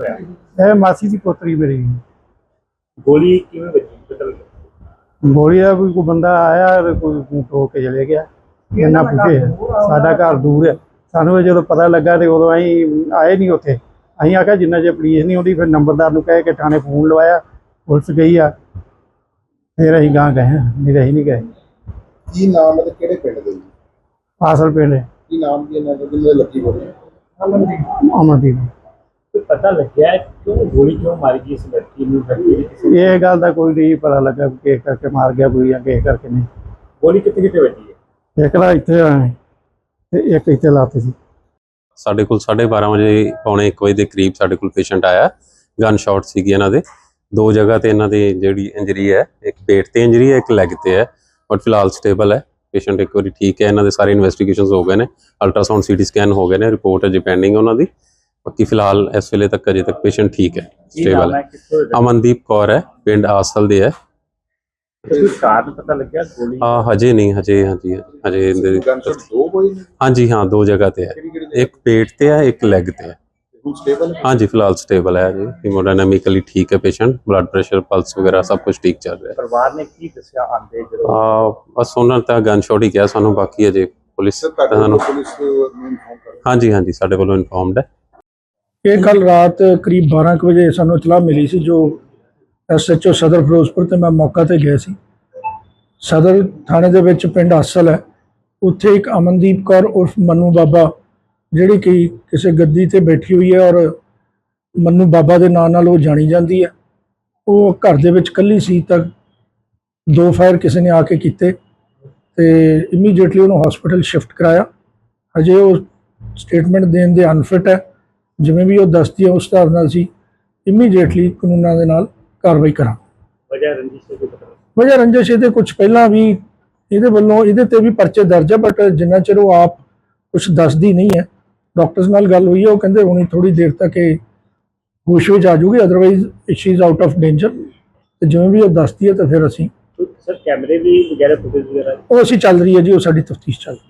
ਇਹ ਮਾਸੀ ਦੀ ਪੋਤਰੀ ਮੇਰੀ। ਗੋਲੀ ਕਿਵੇਂ ਵੱਜੀ? ਪਤਾ ਗੋਲੀ ਦਾ ਕੋਈ ਕੋਈ ਬੰਦਾ ਆਇਆ ਤੇ ਕੋਈ ਠੋਕ ਕੇ ਚਲੇ ਗਿਆ। ਇਹਨਾਂ ਪੁੱਛੇ। ਸਾਡਾ ਘਰ ਦੂਰ ਹੈ ਸਾਨੂੰ ਇਹ ਜਦੋਂ ਪਤਾ ਲੱਗਾ ਤੇ ਉਦੋਂ ਅਸੀਂ ਆਏ ਨਹੀਂ ਉੱਥੇ। ਅਸੀਂ ਆਖਿਆ ਜਿੰਨਾ ਜੇ ਪੁਲਿਸ ਨਹੀਂ ਆਉਂਦੀ ਫਿਰ ਨੰਬਰਦਾਰ ਨੂੰ ਕਹਿ ਕੇ ਥਾਣੇ ਫੋਨ ਲਵਾਇਆ। ਪੁਲਿਸ ਗਈ ਆ। ਫਿਰ ਅਸੀਂ ਗਾਂ ਗਏ। ਹਾਂ, ਨਹੀਂ ਤਾਂ ਅਸੀਂ ਨਹੀਂ ਗਏ। ਕੀ ਨਾਮ ਹੈ ਤੇ ਕਿਹੜੇ ਪਿੰਡ ਦੇ ਜੀ? ਫਾਸਲ ਪਿੰਡ। ਹੈ, ਕੀ ਨਾਮ ਕੀ ਇਹਨਾਂ ਦੇ ਜਿੰਨੇ ਲੱਗੀ ਹੋਈ ਅਮਨਦੀਪ। ਪਤਾ ਲੱਗਿਆ ਕਿਉਂ ਗੋਲੀ ਕਿਉਂ ਮਾਰੀ ਗਈ ਇਸ ਲੜਕੀ ਨੂੰ? ਲੜਕੀ ਕਿਸੇ ਇਹ ਗੱਲ ਦਾ ਕੋਈ ਨਹੀਂ ਪਤਾ ਲੱਗਾ ਕਿ ਕਿਸ ਕਰਕੇ ਮਾਰ ਗਿਆ ਕੋਈ ਜਾਂ ਕਿਸ ਕਰਕੇ ਨਹੀਂ। ਗੋਲੀ ਕਿੱਥੇ ਕਿੱਥੇ ਵੱਜੀ ਹੈ? ਇੱਕ ਤਾਂ ਇੱਥੇ ਆ ਤੇ ਇੱਕ ਇੱਥੇ ਲੱਤ ਸੀ। ਸਾਡੇ ਕੋਲ 12:30 ਵਜੇ ਪੌਣੇ 1 ਵਜੇ ਦੇ ਕਰੀਬ ਸਾਡੇ ਕੋਲ ਪੇਸ਼ੈਂਟ ਆਇਆ। ਗਨ ਸ਼ਾਟ ਸੀਗੀ ਇਹਨਾਂ ਦੇ। ਦੋ ਜਗ੍ਹਾ ਤੇ ਇਹਨਾਂ ਦੀ ਜਿਹੜੀ ਇੰਜਰੀ ਹੈ ਇੱਕ ਪੇਟ ਤੇ ਇੰਜਰੀ ਹੈ ਇੱਕ ਲੈਗ ਤੇ ਹੈ ਬਟ ਫਿਲਹਾਲ ਸਟੇਬਲ ਹੈ। ਪੇਸ਼ੈਂਟ ਇੱਕ ਵਾਰੀ ਠੀਕ ਹੈ ਇਹਨਾਂ ਦੇ ਸਾਰੇ ਇਨਵੈਸਟੀਗੇਸ਼ਨਸ ਹੋ ਗਏ ਨੇ। ਅਲਟਰਾਸਾਊਂਡ ਸੀਟੀ ਸਕੈਨ ਹੋ ਗਏ ਨੇ। ਰਿਪੋਰਟ ਅਜੇ ਪੈਂਡਿੰਗ ਉਹਨਾਂ ਦੀ। ਬਾਕੀ ਫਿਲਹਾਲ ਇਸ ਵੇਲੇ ਤੱਕ ਅਜੇ ਤੱਕ ਪੇਸ਼ੈਂਟ ਠੀਕ ਹੈ ਸਟੇਬਲ ਹੈ? ਅਮਨਦੀਪ ਕੌਰ ਹੈ ਪਿੰਡ ਆਸਲ ਦੇ ਹੈ। ਕੋਈ ਕਾਰਨ ਪਤਾ ਲੱਗਿਆ ਗੋਲੀ? ਆ ਹਜੇ ਨਹੀਂ ਹਜੇ ਹਾਂਜੀ ਹਜੇ ਇਹਦੇ- ਦੋ ਹਾਂਜੀ ਹਾਂ ਦੋ ਜਗ੍ਹਾ ਤੇ ਹੈ। ਇੱਕ ਪੇਟ ਤੇ ਹੈ ਇੱਕ ਲੈਗ ਤੇ ਹੈ। ਸਟੇਬਲ ਹਾਂਜੀ ਫਿਲਹਾਲ ਸਟੇਬਲ ਹੈ ਜੀ। ਹੀਮੋਡਾਇਨਾਮਿਕਲੀ ਠੀਕ ਹੈ ਪੇਸ਼ੈਂਟ ਬਲੱਡ ਪ੍ਰੈਸ਼ਰ ਪਲਸ ਵਗੈਰ੍ਹਾ ਸਭ ਕੁਝ ਠੀਕ ਚੱਲ ਰਿਹਾ ਪਰਿਵਾਰ ਨੇ ਕੀ ਦੱਸਿਆ ਆਂਦੇ ਜਦੋਂ? ਆ ਬਸ ਉਹਨਾਂ ਤਾਂ ਗਨ ਸ਼ਾਟ ਹੀ ਕਿਹਾ ਸਾਨੂੰ ਬਾਕੀ ਅਜੇ ਪੁਲਿਸ ਸਰ ਤੁਹਾਡੇ ਸਾਨੂੰ ਵੱਲੋਂ ਪੁਲਿਸ ਨੂੰ ਇਨਫੋਰਮ ਕਰ। ਹਾਂਜੀ ਹਾਂਜੀ ਸਾਡੇ ਵੱਲੋਂ ਇਨਫੋਰਮਡ ਹੈ। ਇਹ ਕੱਲ ਰਾਤ ਕਰੀਬ 12 ਕੁ ਵਜੇ ਸਾਨੂੰ ਇਤਲਾਹ ਮਿਲੀ ਸੀ, ਜੋ ਐਸਐਚਓ ਸਦਰ ਫਿਰੋਜ਼ਪੁਰ ਤੇ ਮੈਂ ਮੌਕਾ ਤੇ ਗਿਆ ਸੀ। ਸਦਰ ਥਾਣੇ ਦੇ ਵਿੱਚ ਪਿੰਡ ਅਸਲ ਹੈ। ਉੱਥੇ ਇੱਕ ਅਮਨਦੀਪ ਕੌਰ ਉਰਫ ਮੰਨੂ ਬਾਬਾ, ਜਿਹੜੀ ਕਿ ਕਿਸੇ ਗੱਦੀ ਤੇ ਬੈਠੀ ਹੋਈ ਹੈ ਔਰ ਮੰਨੂ ਬਾਬਾ ਦੇ ਨਾਂ ਨਾਲ ਉਹ ਜਾਣੀ ਜਾਂਦੀ ਹੈ। ਉਹ ਘਰ ਦੇ ਵਿੱਚ ਇਕੱਲੀ ਸੀ ਤੱਕ ਦੋ ਫਾਇਰ ਕਿਸੇ ਨੇ ਆ ਕੇ ਕੀਤੇ ਤੇ ਇਮੀਡੀਏਟਲੀ ਉਹਨੂੰ ਹਸਪੀਟਲ ਸ਼ਿਫਟ ਕਰਾਇਆ। ਅਜੇ ਉਹ ਸਟੇਟਮੈਂਟ ਦੇਣ ਦੇ ਅਨਫਿਟ ਹੈ। ਜਿਵੇਂ ਵੀ ਉਹ ਦੱਸਦੀ ਹੈ ਉਸ ਹਿਸਾਬ ਨਾਲ ਅਸੀਂ ਇਮੀਡੀਏਟਲੀ ਕਾਨੂੰਨਾਂ ਦੇ ਨਾਲ ਕਾਰਵਾਈ ਕਰਾਂ ਵਜ੍ਹਾ ਰੰਜਿਸ਼ ਕੋਈ ਰੰਜਿਸ਼ ਇਹਦੇ ਕੁਝ ਪਹਿਲਾਂ ਵੀ ਇਹਦੇ ਵੱਲੋਂ ਇਹਦੇ ਤੇ ਵੀ ਪਰਚੇ ਦਰਜ ਹੈ ਬਟ ਜਿੰਨਾ ਚਿਰ ਉਹ ਆਪ ਕੁਝ ਦੱਸਦੀ ਨਹੀਂ ਹੈ ਡਾਕਟਰਸ ਨਾਲ ਗੱਲ ਹੋਈ ਹੈ ਉਹ ਕਹਿੰਦੇ ਹੁਣੀ ਥੋੜੀ ਦੇਰ ਤੱਕ ਇਹ ਹੋਸ਼ ਵਿੱਚ ਆ ਜਾਊਗੀ otherwise she is out of danger ਤੇ ਜਿਵੇਂ ਵੀ ਉਹ ਦੱਸਦੀ ਹੈ ਤਾਂ ਫਿਰ ਅਸੀਂ ਸਰ ਕੈਮਰੇ ਵੀ ਵਗੈਰਾ ਫੁਟੇਜ ਵਗੈਰਾ? ਉਹ ਅਸੀਂ ਚੱਲ ਰਹੀ ਹੈ ਜੀ ਉਹ ਸਾਡੀ ਤਫਤੀਸ਼ ਚੱਲ ਰਹੀ ਹੈ